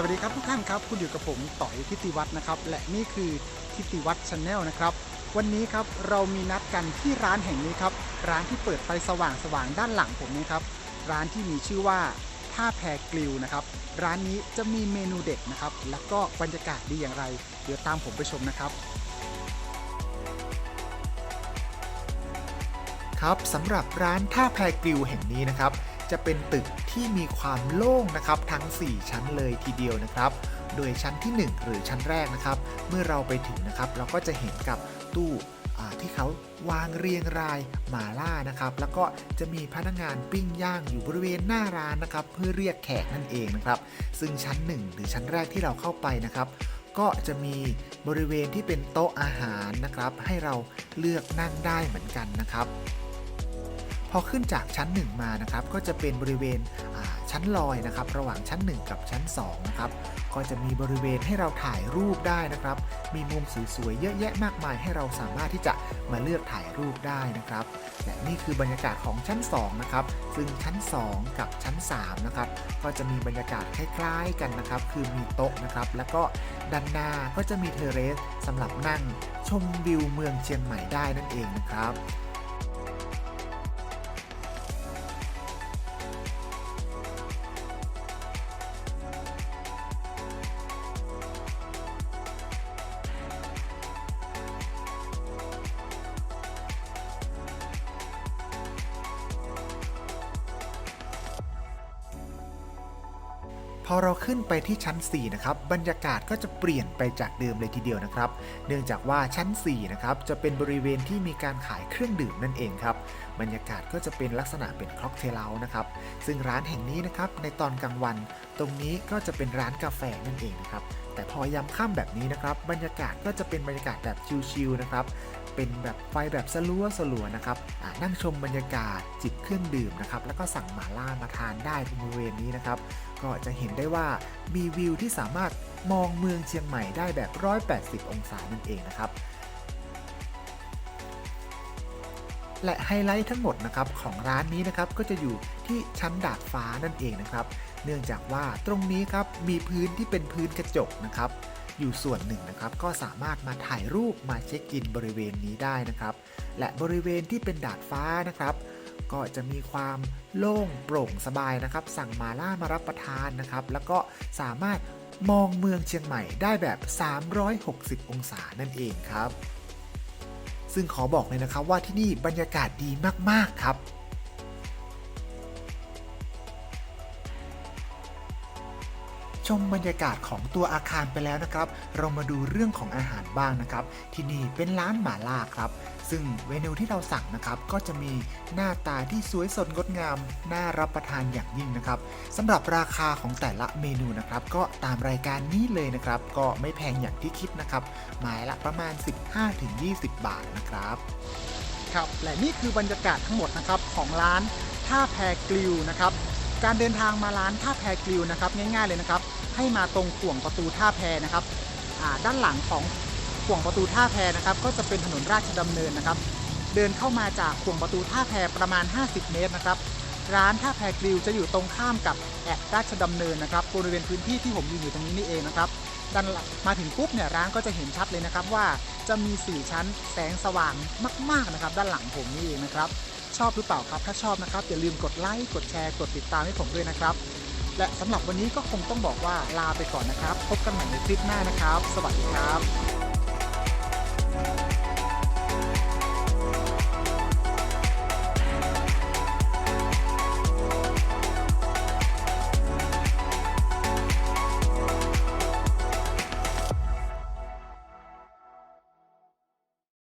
สวัสดีครับทุกท่านครับ คุณอยู่กับผมต่อยทิติวัฒน์นะครับ และนี่คือทิติวัฒน์ชาแนลนะครับ วันนี้ครับเรามีนัดกันที่ร้านแห่งนี้ครับ ร้านที่เปิดไฟสว่างสว่างๆด้านหลังผมนี้ครับ ร้านที่มีชื่อว่าท่าแพกลิวนะครับ ร้านนี้จะมีเมนูเด็ดนะครับ แล้วก็บรรยากาศดีอย่างไร เดี๋ยวตามผมไปชมนะครับ ครับสำหรับร้านท่าแพกริวแห่งนี้นะครับ จะเป็นตึกที่มีความโล่งนะครับทั้ง 4 ชั้นเลยทีเดียวนะครับ โดยชั้นที่ 1 หรือชั้นแรกนะครับ เมื่อเราไปถึงนะครับ เราก็จะเห็นกับตู้ที่เขาวางเรียงรายหมาล่านะครับ แล้วก็จะมีพนักงานปิ้งย่างอยู่บริเวณหน้าร้านนะครับ เพื่อเรียกแขกนั่นเองนะครับ ซึ่งชั้น 1 หรือชั้นแรกที่เราเข้าไปนะครับ ก็จะมีบริเวณที่เป็นโต๊ะอาหารนะครับ ให้เราเลือกนั่งได้เหมือนกันนะครับ พอขึ้นจากชั้น 1 มานะครับ ก็จะเป็นบริเวณชั้นลอยนะครับ ระหว่างชั้น 1 กับชั้น2นะครับก็จะมีบริเวณให้เราถ่ายรูปได้นะครับ มีมุมสวยๆเยอะแยะมากมายให้เราสามารถที่จะมาเลือกถ่ายรูปได้นะครับ และนี่คือบรรยากาศของชั้น2นะครับซึ่งชั้น 2 กับชั้น3นะครับก็จะมีบรรยากาศคล้ายๆกันนะครับ คือมีโต๊ะนะครับ แล้วก็ด้านหน้าก็จะมีเทเรสสำหรับนั่งชมวิวเมืองเชียงใหม่ได้นั่นเองนะครับ พอเราขึ้นไปที่ชั้น 4 นะครับ บรรยากาศก็จะเปลี่ยนไปจากเดิมเลยทีเดียวนะครับ เนื่องจากว่าชั้น 4 นะครับ จะเป็นบริเวณที่มีการขายเครื่องดื่มนั่นเองครับ บรรยากาศก็จะเป็นลักษณะเป็นค็อกเทลเลานะครับ ซึ่งร้านแห่งนี้นะครับในตอนกลางวัน ตรงนี้ก็จะเป็นร้านกาแฟนั่นเองนะครับ แต่พอยามค่ำแบบนี้นะครับ บรรยากาศก็จะเป็นบรรยากาศแบบชิลๆนะครับเป็นแบบไฟแบบสลัวสลัวๆนะครับนั่งชมบรรยากาศจิบเครื่องดื่มนะครับ แล้วก็สั่งหมาล่ามาทานได้บริเวณนี้นะครับ ก็จะเห็นได้ว่ามีวิวที่สามารถมองเมืองเชียงใหม่ได้แบบ 180 องศานั่นเองนะครับ และไฮไลท์ทั้งหมดนะครับของร้านนี้นะครับก็จะอยู่ที่ชั้นดาดฟ้านั่นเองนะครับ เนื่องจากว่าตรงนี้ครับมีพื้นที่เป็นพื้นกระจกนะครับ อยู่ส่วนหนึ่งนะครับ ก็สามารถมาถ่ายรูปมาเช็คอินบริเวณนี้ได้นะครับ และบริเวณที่เป็นดาดฟ้านะครับ ก็จะมีความโล่งโปร่งสบายนะครับ สั่งมาล่ามารับประทานนะครับ แล้วก็สามารถมองเมืองเชียงใหม่ได้แบบ 360 องศานั่นเองครับ ซึ่งขอบอกเลยนะครับว่าที่นี่บรรยากาศดีมากๆครับ ชมบรรยากาศของตัวอาคารไปแล้วนะครับ เรามาดูเรื่องของอาหารบ้างนะครับ ที่นี่เป็นร้านหมาล่าครับ ซึ่งเมนูที่เราสั่งนะครับก็จะมีหน้าตาที่สวยสดงดงาม น่ารับประทานอย่างยิ่งนะครับสำหรับราคาของแต่ละเมนูนะครับ ก็ตามรายการนี้เลยนะครับ ก็ไม่แพงอย่างที่คิดนะครับหมายละประมาณ 15-20 บาทนะครับครับและนี่คือบรรยากาศทั้งหมดนะครับของร้านท่าแพกลิวนะครับ การเดินทางมาร้านท่าแพกลิวนะครับง่ายๆเลยนะครับ ให้มาตรงข่วงประตูท่าแพนะครับด้านหลังของข่วงประตูท่าแพนะครับ ก็จะเป็นถนนราชดำเนินนะครับ เดินเข้ามาจากข่วงประตูท่าแพประมาณ 50 เมตรนะครับ ร้านท่าแพกลิวจะอยู่ตรงข้ามกับแอดราชดำเนินนะครับบริเวณพื้นที่ที่ผมยืนอยู่ตรงนี้นี่เองนะครับด้านมาถึงปุ๊บเนี่ยร้านก็จะเห็นชัดเลยนะครับว่าจะมี 4 ชั้นแสงสว่างมาก ๆนะครับ ด้านหลังผมนี่เองนะครับ ชอบหรือเปล่าครับ ถ้าชอบนะครับอย่าลืมกดไลค์กดแชร์กดติดตามให้ผมด้วยนะครับ และสำหรับวันนี้ก็คงต้องบอกว่าลาไปก่อนนะครับ พบกันใหม่ในคลิปหน้านะครับ สวัสดีครับ